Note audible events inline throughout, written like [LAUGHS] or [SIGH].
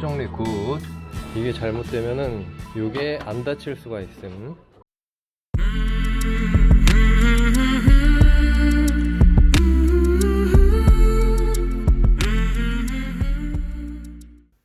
정리 굿. 이게 잘못되면은 요게 안 다칠 수가 있음.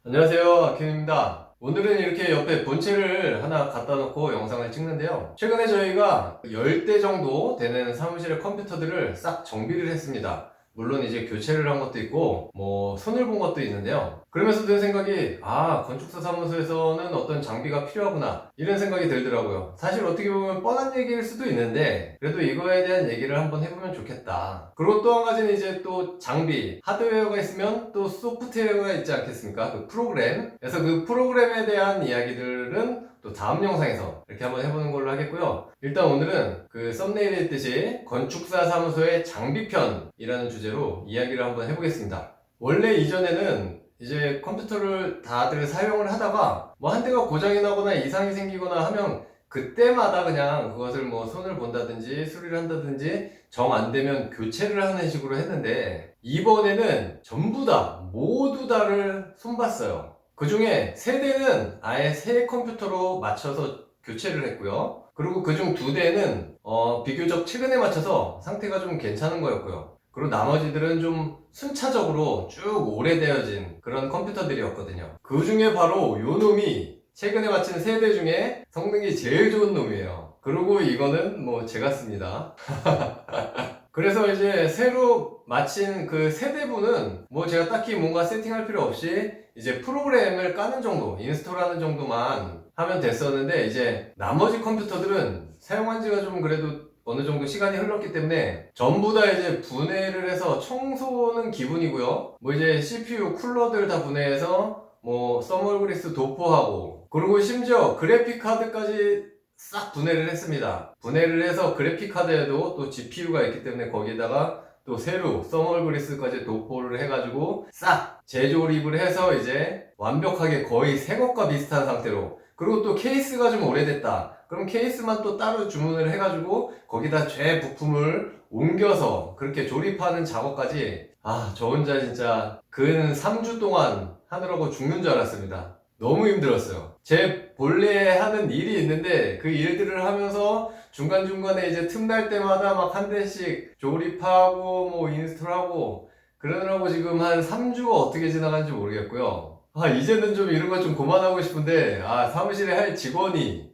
안녕하세요 아킴입니다. 오늘은 이렇게 옆에 본체를 하나 갖다 놓고 영상을 찍는데요. 최근에 저희가 10대 정도 되는 사무실의 컴퓨터들을 싹 정비를 했습니다 물론 이제 교체를 한 것도 있고 뭐 손을 본 것도 있는데요. 그러면서 든 생각이 아 건축사 사무소에서는 어떤 장비가 필요하구나 이런 생각이 들더라고요. 사실 어떻게 보면 뻔한 얘기일 수도 있는데 그래도 이거에 대한 얘기를 한번 해보면 좋겠다. 그리고 또 한 가지는 이제 또 장비 하드웨어가 있으면 또 소프트웨어가 있지 않겠습니까? 그 프로그램. 그래서 그 프로그램에 대한 이야기들은 또 다음 영상에서 이렇게 한번 해보는 걸로 하겠고요. 일단 오늘은 그 썸네일에 있듯이 건축사 사무소의 장비편이라는 주제로 이야기를 한번 해보겠습니다. 원래 이전에는 이제 컴퓨터를 다들 사용을 하다가 뭐한 대가 고장이 나거나 이상이 생기거나 하면 그때마다 그냥 그것을 뭐 손을 본다든지 수리를 한다든지 정 안 되면 교체를 하는 식으로 했는데 이번에는 전부 다 모두 다를 손봤어요. 그 중에 세 대는 아예 새 컴퓨터로 맞춰서 교체를 했고요. 그리고 그 중 두 대는 어, 비교적 최근에 맞춰서 상태가 좀 괜찮은 거였고요. 그리고 나머지들은 좀 순차적으로 쭉 오래되어진 그런 컴퓨터들이었거든요. 그 중에 바로 요 놈이 최근에 맞춘 세 대 중에 성능이 제일 좋은 놈이에요. 그리고 이거는 뭐 제가 씁니다. [LAUGHS] 그래서 이제 새로 마친 그 세대분은 뭐 제가 딱히 뭔가 세팅할 필요 없이 이제 프로그램을 까는 정도, 인스톨하는 정도만 하면 됐었는데 이제 나머지 컴퓨터들은 사용한 지가 좀 그래도 어느 정도 시간이 흘렀기 때문에 전부 다 이제 분해를 해서 청소는 기분이고요. 뭐 이제 CPU 쿨러들 다 분해해서 뭐 써멀 그리스 도포하고 그리고 심지어 그래픽 카드까지 싹 분해를 했습니다. 분해를 해서 그래픽 카드에도 또 GPU가 있기 때문에 거기다가 또 새로 써멀 그리스까지 도포를 해가지고 싹 재조립을 해서 이제 완벽하게 거의 새 것과 비슷한 상태로 그리고 또 케이스가 좀 오래됐다. 그럼 케이스만 또 따로 주문을 해가지고 거기다 죄 부품을 옮겨서 그렇게 조립하는 작업까지 아 저 혼자 진짜 근 3주 동안 하느라고 죽는 줄 알았습니다. 너무 힘들었어요. 제 본래 하는 일이 있는데 그 일들을 하면서 중간중간에 이제 틈날 때마다 막 한 대씩 조립하고 뭐 인스톨하고 그러느라고 지금 한 3주가 어떻게 지나간지 모르겠고요. 아 이제는 좀 이런 거좀 그만하고 싶은데 아 사무실에 할 직원이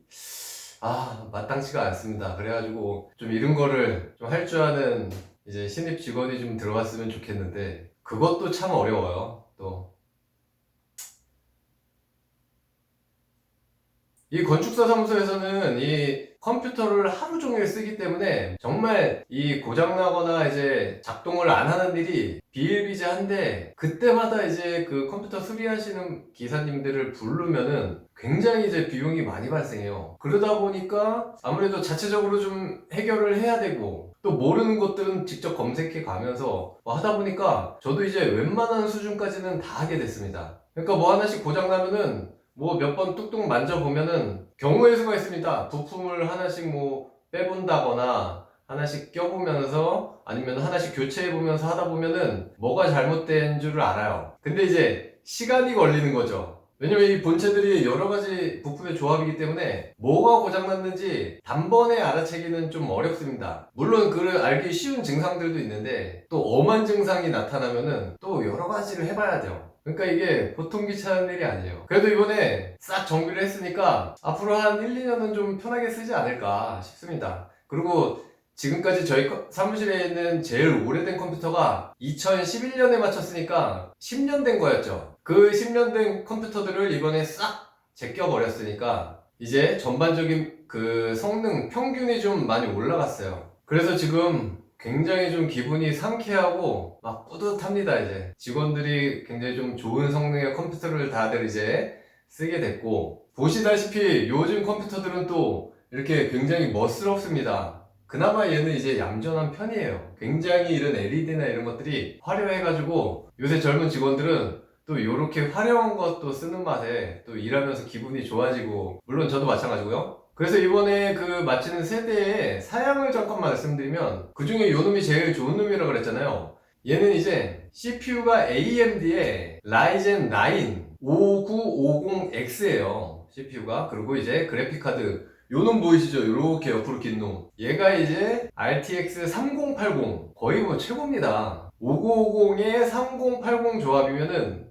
아 마땅치가 않습니다. 그래가지고 좀 이런 거를 좀 할 줄 아는 이제 신입 직원이 좀 들어왔으면 좋겠는데 그것도 참 어려워요. 또 이 건축사 사무소에서는 이 컴퓨터를 하루 종일 쓰기 때문에 정말 이 고장나거나 이제 작동을 안 하는 일이 비일비재한데 그때마다 이제 그 컴퓨터 수리하시는 기사님들을 부르면은 굉장히 이제 비용이 많이 발생해요. 그러다 보니까 아무래도 자체적으로 좀 해결을 해야 되고 또 모르는 것들은 직접 검색해 가면서 뭐 하다 보니까 저도 이제 웬만한 수준까지는 다 하게 됐습니다. 그러니까 뭐 하나씩 고장나면은 뭐 몇 번 뚝뚝 만져보면은 경우의 수가 있습니다. 부품을 하나씩 뭐 빼본다거나 하나씩 껴보면서 아니면 하나씩 교체해보면서 하다 보면은 뭐가 잘못된 줄을 알아요. 근데 이제 시간이 걸리는 거죠. 왜냐면 이 본체들이 여러 가지 부품의 조합이기 때문에 뭐가 고장났는지 단번에 알아채기는 좀 어렵습니다. 물론 그 알기 쉬운 증상들도 있는데 또 엄한 증상이 나타나면은 또 여러 가지를 해봐야 돼요. 그러니까 이게 보통 귀찮은 일이 아니에요. 그래도 이번에 싹 정비를 했으니까 앞으로 한 1, 2년은 좀 편하게 쓰지 않을까 싶습니다. 그리고 지금까지 저희 컴- 사무실에 있는 제일 오래된 컴퓨터가 2011년에 맞췄으니까 10년 된 거였죠. 그 10년 된 컴퓨터들을 이번에 싹 제껴버렸으니까 이제 전반적인 그 성능 평균이 좀 많이 올라갔어요. 그래서 지금 굉장히 좀 기분이 상쾌하고 막 뿌듯합니다 이제. 직원들이 굉장히 좀 좋은 성능의 컴퓨터를 다들 이제 쓰게 됐고 보시다시피 요즘 컴퓨터들은 또 이렇게 굉장히 멋스럽습니다. 그나마 얘는 이제 얌전한 편이에요. 굉장히 이런 LED나 이런 것들이 화려해가지고 요새 젊은 직원들은 또 이렇게 화려한 것도 쓰는 맛에 또 일하면서 기분이 좋아지고 물론 저도 마찬가지고요 그래서 이번에 그 마치는 세대의 사양을 잠깐 말씀드리면 그 중에 요 놈이 제일 좋은 놈이라고 그랬잖아요. 얘는 이제 CPU가 AMD의 라이젠 9 5950X예요. CPU가. 그리고 이제 그래픽 카드 요놈 보이시죠? 요렇게 옆으로 긴 놈. 얘가 이제 RTX 3080. 거의 뭐 최고입니다. 5950에 3080 조합이면은,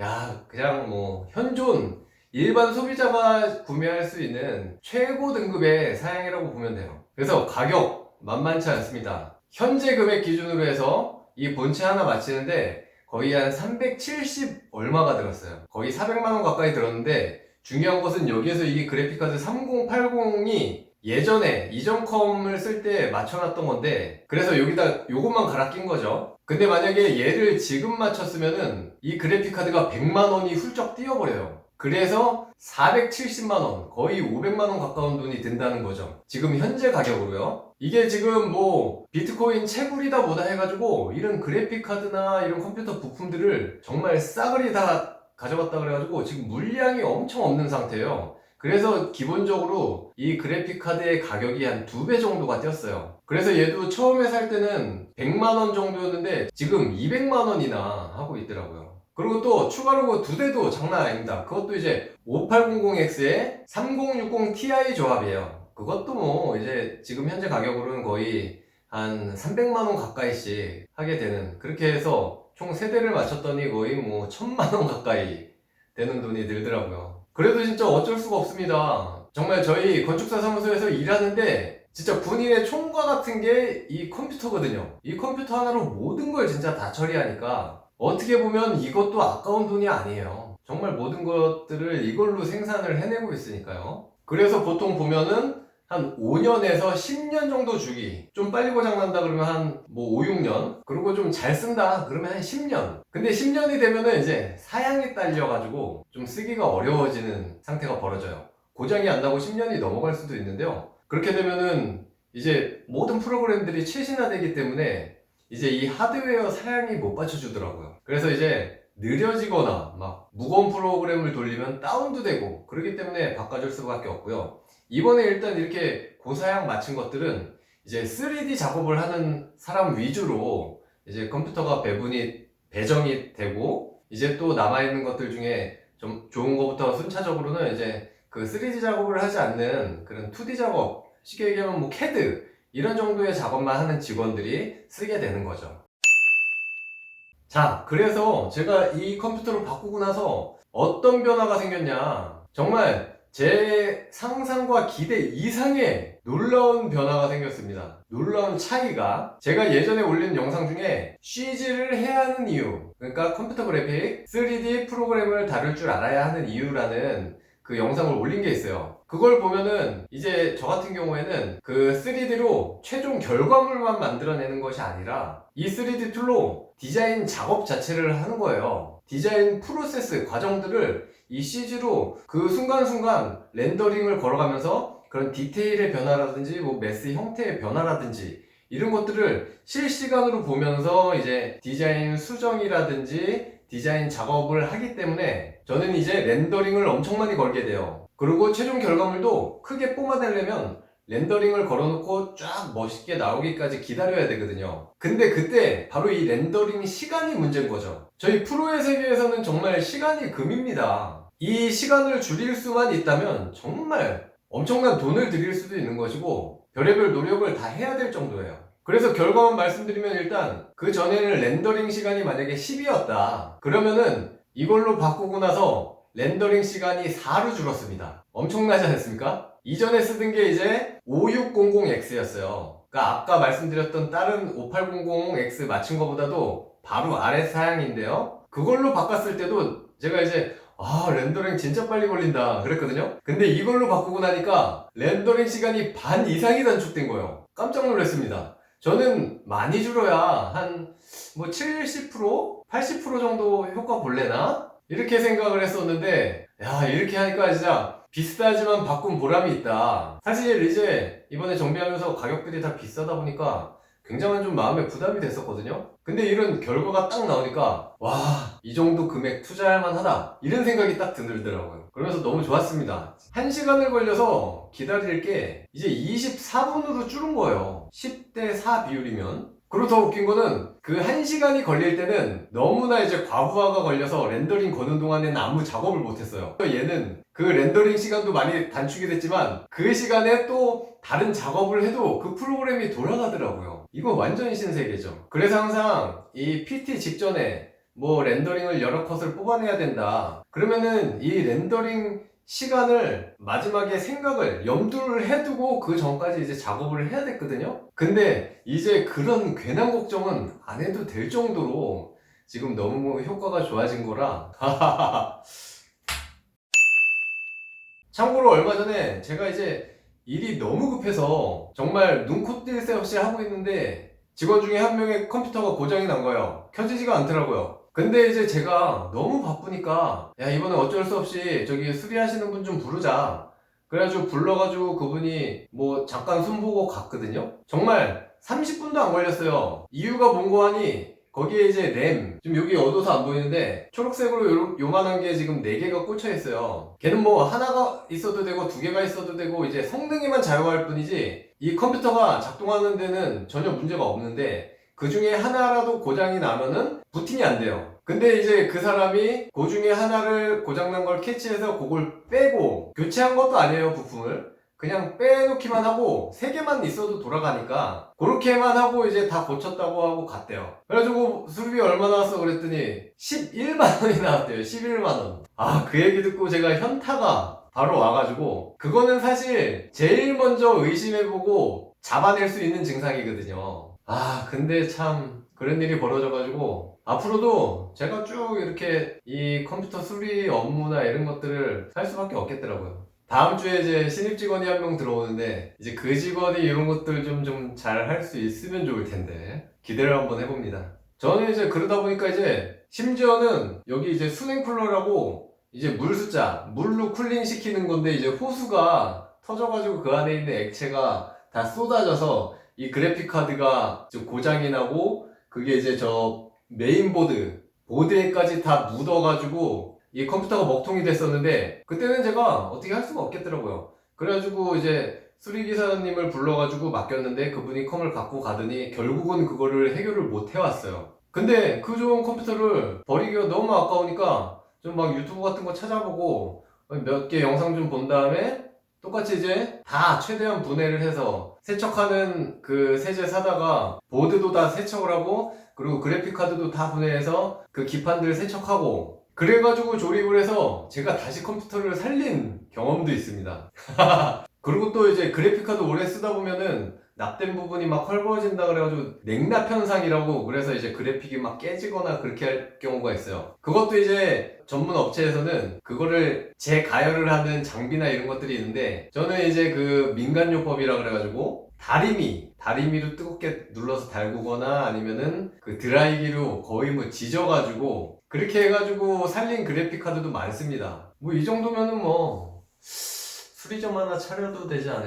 야, 그냥 뭐, 현존, 일반 소비자가 구매할 수 있는 최고 등급의 사양이라고 보면 돼요. 그래서 가격 만만치 않습니다. 현재 금액 기준으로 해서 이 본체 하나 맞히는데 거의 한 370 얼마가 들었어요. 거의 400만원 가까이 들었는데 중요한 것은 여기에서 이 그래픽카드 3080이 예전에 이전 컴을 쓸 때 맞춰놨던 건데 그래서 여기다 요것만 갈아 낀 거죠. 근데 만약에 얘를 지금 맞췄으면은 이 그래픽카드가 100만원이 훌쩍 뛰어버려요. 그래서 470만원, 거의 500만원 가까운 돈이 든다는 거죠. 지금 현재 가격으로요. 이게 지금 뭐 비트코인 채굴이다 뭐다 해가지고 이런 그래픽카드나 이런 컴퓨터 부품들을 정말 싸그리 다 가져갔다 그래가지고 지금 물량이 엄청 없는 상태예요. 그래서 기본적으로 이 그래픽카드의 가격이 한 두 배 정도가 뛰었어요. 그래서 얘도 처음에 살 때는 100만원 정도였는데 지금 200만원이나 하고 있더라고요. 그리고 또 추가로 두 대도 장난 아닙니다. 그것도 이제 5800X에 3060 Ti 조합이에요. 그것도 뭐 이제 지금 현재 가격으로는 거의 한 300만원 가까이씩 하게 되는 그렇게 해서 총 세대를 맞췄더니 거의 뭐 1000만원 가까이 되는 돈이 들더라고요. 그래도 진짜 어쩔 수가 없습니다. 정말 저희 건축사 사무소에서 일하는데 진짜 군인의 총과 같은 게 이 컴퓨터거든요. 이 컴퓨터 하나로 모든 걸 진짜 다 처리하니까 어떻게 보면 이것도 아까운 돈이 아니에요. 정말 모든 것들을 이걸로 생산을 해내고 있으니까요. 그래서 보통 보면은 한 5년에서 10년 정도 주기. 좀 빨리 고장난다 그러면 한 뭐 5, 6년. 그리고 좀 잘 쓴다 그러면 한 10년. 근데 10년이 되면은 이제 사양이 딸려가지고 좀 쓰기가 어려워지는 상태가 벌어져요. 고장이 안 나고 10년이 넘어갈 수도 있는데요. 그렇게 되면은 이제 모든 프로그램들이 최신화되기 때문에 이제 이 하드웨어 사양이 못 받쳐주더라고요. 그래서 이제 느려지거나 막 무거운 프로그램을 돌리면 다운도 되고 그렇기 때문에 바꿔줄 수밖에 없고요. 이번에 일단 이렇게 고사양 맞춘 것들은 이제 3D 작업을 하는 사람 위주로 이제 컴퓨터가 배분이 배정이 되고 이제 또 남아있는 것들 중에 좀 좋은 것부터 순차적으로는 이제 그 3D 작업을 하지 않는 그런 2D 작업 쉽게 얘기하면 뭐 CAD 이런 정도의 작업만 하는 직원들이 쓰게 되는 거죠. 자, 그래서 제가 이 컴퓨터를 바꾸고 나서 어떤 변화가 생겼냐. 정말 제 상상과 기대 이상의 놀라운 변화가 생겼습니다. 놀라운 차이가 제가 예전에 올린 영상 중에 CG를 해야 하는 이유 그러니까 컴퓨터 그래픽 3D 프로그램을 다룰 줄 알아야 하는 이유라는 그 영상을 올린 게 있어요. 그걸 보면은 이제 저 같은 경우에는 그 3D로 최종 결과물만 만들어내는 것이 아니라 이 3D 툴로 디자인 작업 자체를 하는 거예요. 디자인 프로세스 과정들을 이 CG로 그 순간순간 렌더링을 걸어가면서 그런 디테일의 변화라든지 뭐 메스 형태의 변화라든지 이런 것들을 실시간으로 보면서 이제 디자인 수정이라든지 디자인 작업을 하기 때문에 저는 이제 렌더링을 엄청 많이 걸게 돼요. 그리고 최종 결과물도 크게 뿜어내려면 렌더링을 걸어놓고 쫙 멋있게 나오기까지 기다려야 되거든요. 근데 그때 바로 이 렌더링 시간이 문제인 거죠. 저희 프로의 세계에서는 정말 시간이 금입니다. 이 시간을 줄일 수만 있다면 정말 엄청난 돈을 들일 수도 있는 것이고 별의별 노력을 다 해야 될 정도예요. 그래서 결과만 말씀드리면 일단 그 전에는 렌더링 시간이 만약에 10이었다. 그러면은 이걸로 바꾸고 나서 렌더링 시간이 4로 줄었습니다. 엄청나지 않습니까? 이전에 쓰던 게 이제 5600X였어요. 그러니까 아까 말씀드렸던 다른 5800X 맞춘 것보다도 바로 아래 사양인데요. 그걸로 바꿨을 때도 제가 이제 아 렌더링 진짜 빨리 걸린다 그랬거든요. 근데 이걸로 바꾸고 나니까 렌더링 시간이 반 이상이 단축된 거예요. 깜짝 놀랐습니다. 저는 많이 줄어야 한 뭐 70%, 80% 정도 효과 볼래나? 이렇게 생각을 했었는데 야 이렇게 하니까 진짜 비싸지만 바꾼 보람이 있다. 사실 이제 이번에 정비하면서 가격들이 다 비싸다 보니까 굉장한 좀 마음에 부담이 됐었거든요. 근데 이런 결과가 딱 나오니까 와, 이 정도 금액 투자할 만하다. 이런 생각이 딱 들더라고요. 그러면서 너무 좋았습니다. 1시간을 걸려서 기다릴 게 이제 24분으로 줄은 거예요. 10대 4 비율이면. 그리고 더 웃긴 거는 그한 시간이 걸릴 때는 너무나 이제 과부하가 걸려서 렌더링 거는 동안에는 아무 작업을 못했어요. 얘는 그 렌더링 시간도 많이 단축이 됐지만 그 시간에 또 다른 작업을 해도 그 프로그램이 돌아가더라고요. 이거 완전히 신세계죠. 그래서 항상 이 PT 직전에 뭐 렌더링을 여러 컷을 뽑아내야 된다. 그러면은 이 렌더링 시간을 마지막에 생각을 염두를 해두고 그 전까지 이제 작업을 해야 됐거든요. 근데 이제 그런 괜한 걱정은 안 해도 될 정도로 지금 너무 효과가 좋아진 거라. [LAUGHS] 참고로 얼마 전에 제가 이제 일이 너무 급해서 정말 눈코 뜰 새 없이 하고 있는데 직원 중에 한 명의 컴퓨터가 고장이 난 거예요. 켜지지가 않더라고요. 근데 이제 제가 너무 바쁘니까 야 이번에 어쩔 수 없이 저기 수리하시는 분 좀 부르자. 그래가지고 불러가지고 그분이 뭐 잠깐 손 보고 갔거든요. 정말 30분도 안 걸렸어요. 이유가 뭔고 하니 거기에 이제 램, 지금 여기 어두워서 안 보이는데 초록색으로 요, 요만한 게 지금 4개가 꽂혀 있어요. 걔는 뭐 하나가 있어도 되고 두 개가 있어도 되고 이제 성능에만 작용할 뿐이지 이 컴퓨터가 작동하는 데는 전혀 문제가 없는데 그 중에 하나라도 고장이 나면은 부팅이 안 돼요. 근데 이제 그 사람이 그 중에 하나를 고장난 걸 캐치해서 그걸 빼고 교체한 것도 아니에요, 부품을. 그냥 빼놓기만 하고 세 개만 있어도 돌아가니까 그렇게만 하고 이제 다 고쳤다고 하고 갔대요. 그래가지고 수리비 얼마 나왔어 그랬더니 11만 원이 나왔대요. 11만 원. 아 그 얘기 듣고 제가 현타가 바로 와가지고 그거는 사실 제일 먼저 의심해보고 잡아낼 수 있는 증상이거든요. 아 근데 참 그런 일이 벌어져가지고 앞으로도 제가 쭉 이렇게 이 컴퓨터 수리 업무나 이런 것들을 할 수밖에 없겠더라고요. 다음 주에 이제 신입 직원이 한 명 들어오는데 이제 그 직원이 이런 것들 좀 좀 잘 할 수 있으면 좋을 텐데 기대를 한번 해봅니다. 저는 이제 그러다 보니까 이제 심지어는 여기 이제 수냉 쿨러라고 이제 물 숫자 물로 쿨링 시키는 건데 이제 호수가 터져가지고 그 안에 있는 액체가 다 쏟아져서 이 그래픽 카드가 좀 고장이 나고 그게 이제 저 메인보드 보드에까지 다 묻어가지고 이 컴퓨터가 먹통이 됐었는데 그때는 제가 어떻게 할 수가 없겠더라고요. 그래가지고 이제 수리기사님을 불러가지고 맡겼는데 그분이 컴을 갖고 가더니 결국은 그거를 해결을 못 해왔어요. 근데 그 좋은 컴퓨터를 버리기가 너무 아까우니까 좀 막 유튜브 같은 거 찾아보고 몇 개 영상 좀 본 다음에 똑같이 이제 다 최대한 분해를 해서 세척하는 그 세제 사다가 보드도 다 세척을 하고 그리고 그래픽 카드도 다 분해해서 그 기판들 세척하고 그래가지고 조립을 해서 제가 다시 컴퓨터를 살린 경험도 있습니다. [LAUGHS] 그리고 또 이제 그래픽 카드 오래 쓰다 보면은 납된 부분이 막 헐거워진다 그래가지고 냉납 현상이라고 그래서 이제 그래픽이 막 깨지거나 그렇게 할 경우가 있어요. 그것도 이제 전문 업체에서는 그거를 재가열을 하는 장비나 이런 것들이 있는데 저는 이제 그 민간요법이라 그래가지고 다리미 다리미로 뜨겁게 눌러서 달구거나 아니면은 그 드라이기로 거의 뭐 지져가지고 그렇게 해가지고 살린 그래픽 카드도 많습니다. 뭐 이 정도면은 뭐 수리점 하나 차려도 되지 않을까?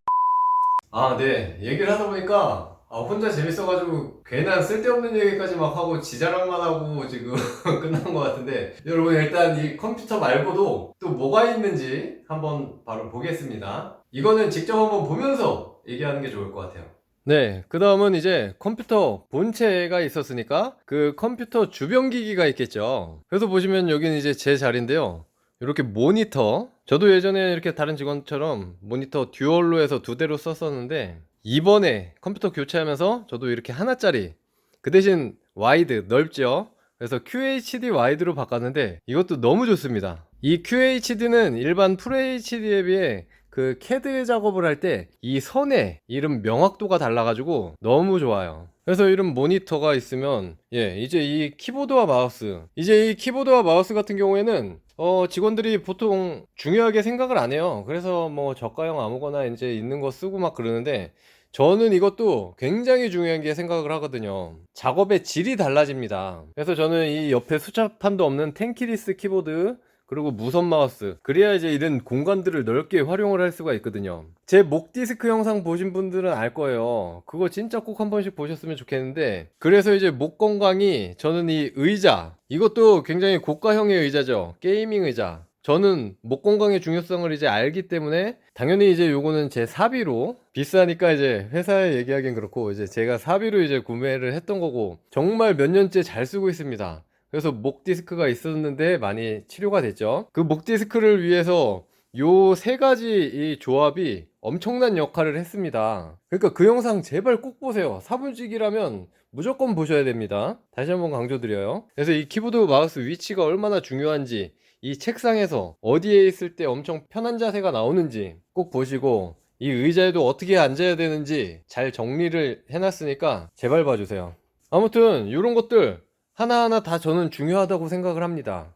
아, 네. 얘기를 하다 보니까 아, 혼자 재밌어가지고 괜한 쓸데없는 얘기까지 막 하고 지자랑만 하고 지금 [LAUGHS] 끝난 것 같은데 여러분 일단 이 컴퓨터 말고도 또 뭐가 있는지 한번 바로 보겠습니다. 이거는 직접 한번 보면서 얘기하는 게 좋을 것 같아요. 네, 그 다음은 이제 컴퓨터 본체가 있었으니까 그 컴퓨터 주변 기기가 있겠죠. 그래서 보시면 여기는 이제 제 자리인데요. 이렇게 모니터. 저도 예전에 이렇게 다른 직원처럼 모니터 듀얼로 해서 두 대로 썼었는데 이번에 컴퓨터 교체하면서 저도 이렇게 하나짜리 그 대신 와이드 넓죠. 그래서 QHD 와이드로 바꿨는데 이것도 너무 좋습니다. 이 QHD는 일반 FHD에 비해 그 캐드 작업을 할 때 이 선의 이름 명확도가 달라가지고 너무 좋아요. 그래서 이런 모니터가 있으면 예 이제 이 키보드와 마우스 이제 이 키보드와 마우스 같은 경우에는 어 직원들이 보통 중요하게 생각을 안 해요. 그래서 뭐 저가형 아무거나 이제 있는 거 쓰고 막 그러는데 저는 이것도 굉장히 중요한 게 생각을 하거든요. 작업의 질이 달라집니다. 그래서 저는 이 옆에 수첩판도 없는 텐키리스 키보드 그리고 무선 마우스. 그래야 이제 이런 공간들을 넓게 활용을 할 수가 있거든요. 제 목 디스크 영상 보신 분들은 알 거예요. 그거 진짜 꼭 한 번씩 보셨으면 좋겠는데 그래서 이제 목 건강이 저는 이 의자 이것도 굉장히 고가형의 의자죠. 게이밍 의자. 저는 목 건강의 중요성을 이제 알기 때문에 당연히 이제 요거는 제 사비로 비싸니까 이제 회사에 얘기하기엔 그렇고 이제 제가 사비로 이제 구매를 했던 거고 정말 몇 년째 잘 쓰고 있습니다. 그래서 목 디스크가 있었는데 많이 치료가 됐죠. 그 목 디스크를 위해서 요 세 가지 이 조합이 엄청난 역할을 했습니다. 그러니까 그 영상 제발 꼭 보세요. 사분직이라면 무조건 보셔야 됩니다. 다시 한번 강조드려요. 그래서 이 키보드 마우스 위치가 얼마나 중요한지 이 책상에서 어디에 있을 때 엄청 편한 자세가 나오는지 꼭 보시고 이 의자에도 어떻게 앉아야 되는지 잘 정리를 해놨으니까 제발 봐주세요. 아무튼 이런 것들 하나하나 다 저는 중요하다고 생각을 합니다.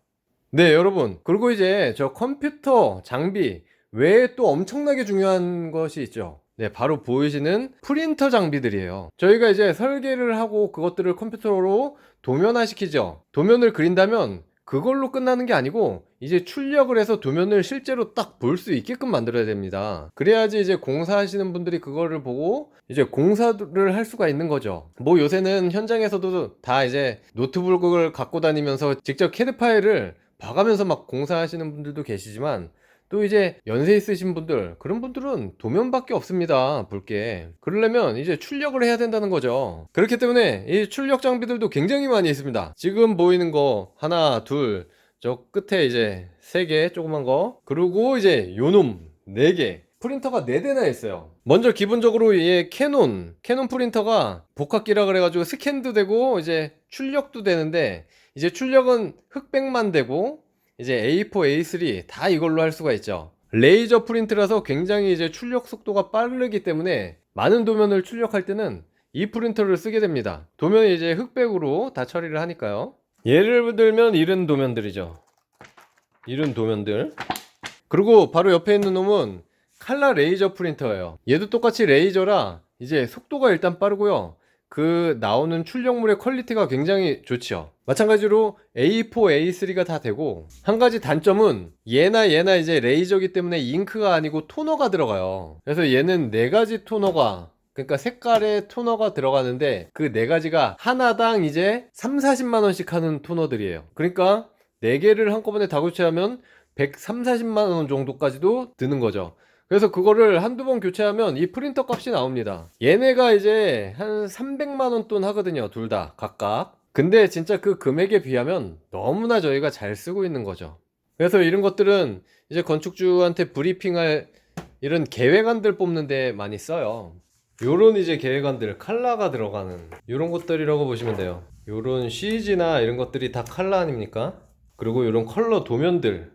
네, 여러분. 그리고 이제 저 컴퓨터 장비 외에 또 엄청나게 중요한 것이 있죠. 네, 바로 보이시는 프린터 장비들이에요. 저희가 이제 설계를 하고 그것들을 컴퓨터로 도면화 시키죠. 도면을 그린다면 그걸로 끝나는 게 아니고 이제 출력을 해서 도면을 실제로 딱 볼 수 있게끔 만들어야 됩니다. 그래야지 이제 공사하시는 분들이 그거를 보고 이제 공사를 할 수가 있는 거죠. 뭐 요새는 현장에서도 다 이제 노트북을 갖고 다니면서 직접 캐드 파일을 봐가면서 막 공사하시는 분들도 계시지만 또 이제 연세 있으신 분들 그런 분들은 도면밖에 없습니다 볼게. 그러려면 이제 출력을 해야 된다는 거죠. 그렇기 때문에 이 출력 장비들도 굉장히 많이 있습니다. 지금 보이는 거 하나 둘 저 끝에 이제 세 개 조그만 거. 그리고 이제 요놈 네 개. 프린터가 4대나 있어요. 먼저 기본적으로 얘 캐논, 캐논 프린터가 복합기라 그래가지고 스캔도 되고 이제 출력도 되는데 이제 출력은 흑백만 되고 이제 A4, A3 다 이걸로 할 수가 있죠. 레이저 프린트라서 굉장히 이제 출력 속도가 빠르기 때문에 많은 도면을 출력할 때는 이 프린터를 쓰게 됩니다. 도면이 이제 흑백으로 다 처리를 하니까요. 예를 들면 이런 도면들이죠. 이런 도면들. 그리고 바로 옆에 있는 놈은 칼라 레이저 프린터예요. 얘도 똑같이 레이저라 이제 속도가 일단 빠르고요. 그 나오는 출력물의 퀄리티가 굉장히 좋죠. 마찬가지로 A4, A3가 다 되고 한 가지 단점은 얘나 얘나 이제 레이저기 때문에 잉크가 아니고 토너가 들어가요. 그래서 얘는 네 가지 토너가 그러니까 색깔의 토너가 들어가는데 그 네 가지가 하나당 이제 3, 40만 원씩 하는 토너들이에요. 그러니까 네 개를 한꺼번에 다 교체하면 103, 40만 원 정도까지도 드는 거죠. 그래서 그거를 한두 번 교체하면 이 프린터 값이 나옵니다. 얘네가 이제 한 300만 원 돈 하거든요. 둘 다 각각. 근데 진짜 그 금액에 비하면 너무나 저희가 잘 쓰고 있는 거죠. 그래서 이런 것들은 이제 건축주한테 브리핑할 이런 계획안들 뽑는데 많이 써요. 요런 이제 계획안들 칼라가 들어가는 요런 것들이라고 보시면 돼요. 요런 CG나 이런 것들이 다 칼라 아닙니까? 그리고 요런 컬러 도면들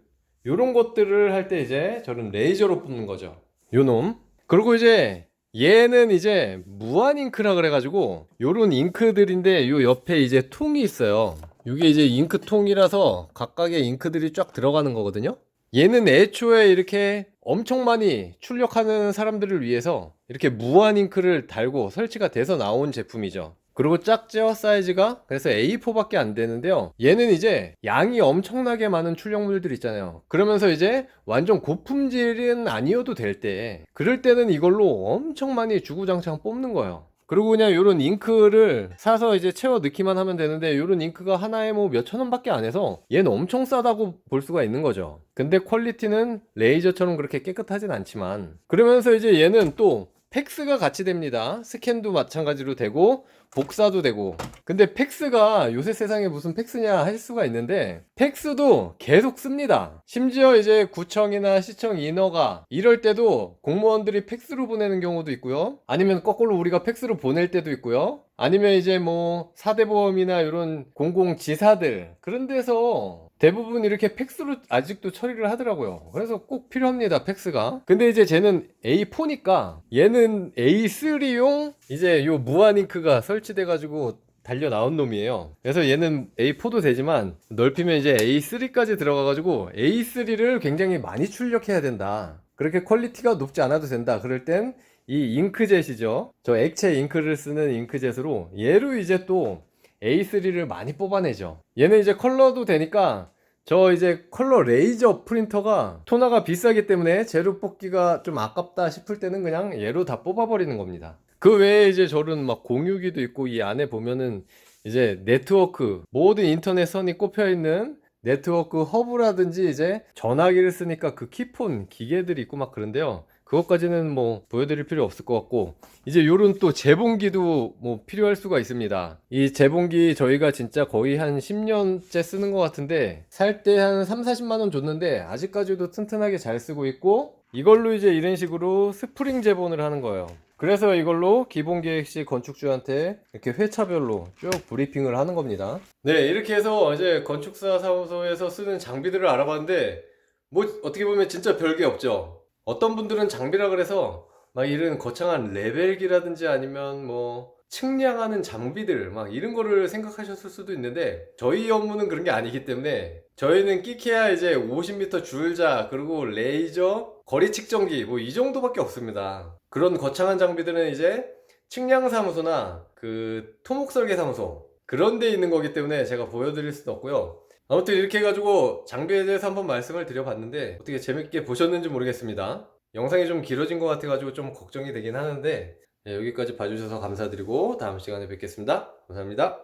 요런 것들을 할 때 이제 저는 레이저로 뽑는 거죠. 요놈. 그리고 이제 얘는 이제 무한 잉크라 그래가지고 요런 잉크들인데 요 옆에 이제 통이 있어요. 이게 이제 잉크통이라서 각각의 잉크들이 쫙 들어가는 거거든요. 얘는 애초에 이렇게 엄청 많이 출력하는 사람들을 위해서 이렇게 무한 잉크를 달고 설치가 돼서 나온 제품이죠. 그리고 짝지어 사이즈가 그래서 A4밖에 안 되는데요. 얘는 이제 양이 엄청나게 많은 출력물들 있잖아요. 그러면서 이제 완전 고품질은 아니어도 될 때, 그럴 때는 이걸로 엄청 많이 주구장창 뽑는 거예요. 그리고 그냥 이런 잉크를 사서 이제 채워 넣기만 하면 되는데 이런 잉크가 하나에 뭐 몇천 원밖에 안 해서 얘는 엄청 싸다고 볼 수가 있는 거죠. 근데 퀄리티는 레이저처럼 그렇게 깨끗하진 않지만 그러면서 이제 얘는 또 팩스가 같이 됩니다. 스캔도 마찬가지로 되고 복사도 되고. 근데 팩스가 요새 세상에 무슨 팩스냐 할 수가 있는데 팩스도 계속 씁니다. 심지어 이제 구청이나 시청 인허가 이럴 때도 공무원들이 팩스로 보내는 경우도 있고요. 아니면 거꾸로 우리가 팩스로 보낼 때도 있고요. 아니면 이제 뭐 사대보험이나 이런 공공지사들 그런 데서 대부분 이렇게 팩스로 아직도 처리를 하더라고요. 그래서 꼭 필요합니다, 팩스가. 근데 이제 쟤는 A4니까 얘는 A3용 이제 요 무한 잉크가 설치돼가지고 달려 나온 놈이에요. 그래서 얘는 A4도 되지만 넓히면 이제 A3까지 들어가가지고 A3를 굉장히 많이 출력해야 된다. 그렇게 퀄리티가 높지 않아도 된다. 그럴 땐 이 잉크젯이죠. 저 액체 잉크를 쓰는 잉크젯으로 얘로 이제 또 A3를 많이 뽑아내죠. 얘는 이제 컬러도 되니까 저 이제 컬러 레이저 프린터가 토너가 비싸기 때문에 재료 뽑기가 좀 아깝다 싶을 때는 그냥 얘로 다 뽑아버리는 겁니다. 그 외에 이제 저런 막 공유기도 있고 이 안에 보면은 이제 네트워크 모든 인터넷 선이 꼽혀 있는 네트워크 허브라든지 이제 전화기를 쓰니까 그 키폰 기계들이 있고 막 그런데요. 그것까지는 뭐 보여드릴 필요 없을 것 같고 이제 요런 또 재봉기도 뭐 필요할 수가 있습니다. 이 재봉기 저희가 진짜 거의 한 10년째 쓰는 것 같은데 살 때 한 3, 40만 원 줬는데 아직까지도 튼튼하게 잘 쓰고 있고 이걸로 이제 이런 식으로 스프링 재본을 하는 거예요. 그래서 이걸로 기본 계획 시 건축주한테 이렇게 회차별로 쭉 브리핑을 하는 겁니다. 네, 이렇게 해서 이제 건축사 사무소에서 쓰는 장비들을 알아봤는데 뭐 어떻게 보면 진짜 별게 없죠. 어떤 분들은 장비라 그래서 막 이런 거창한 레벨기라든지 아니면 뭐 측량하는 장비들 막 이런 거를 생각하셨을 수도 있는데 저희 업무는 그런 게 아니기 때문에 저희는 끼케야 이제 50m 줄자 그리고 레이저 거리 측정기 뭐 이 정도밖에 없습니다. 그런 거창한 장비들은 이제 측량 사무소나 그 토목 설계 사무소 그런 데 있는 거기 때문에 제가 보여드릴 수는 없고요. 아무튼 이렇게 해가지고 장비에 대해서 한번 말씀을 드려봤는데 어떻게 재밌게 보셨는지 모르겠습니다. 영상이 좀 길어진 것 같아가지고 좀 걱정이 되긴 하는데 네, 여기까지 봐주셔서 감사드리고 다음 시간에 뵙겠습니다. 감사합니다.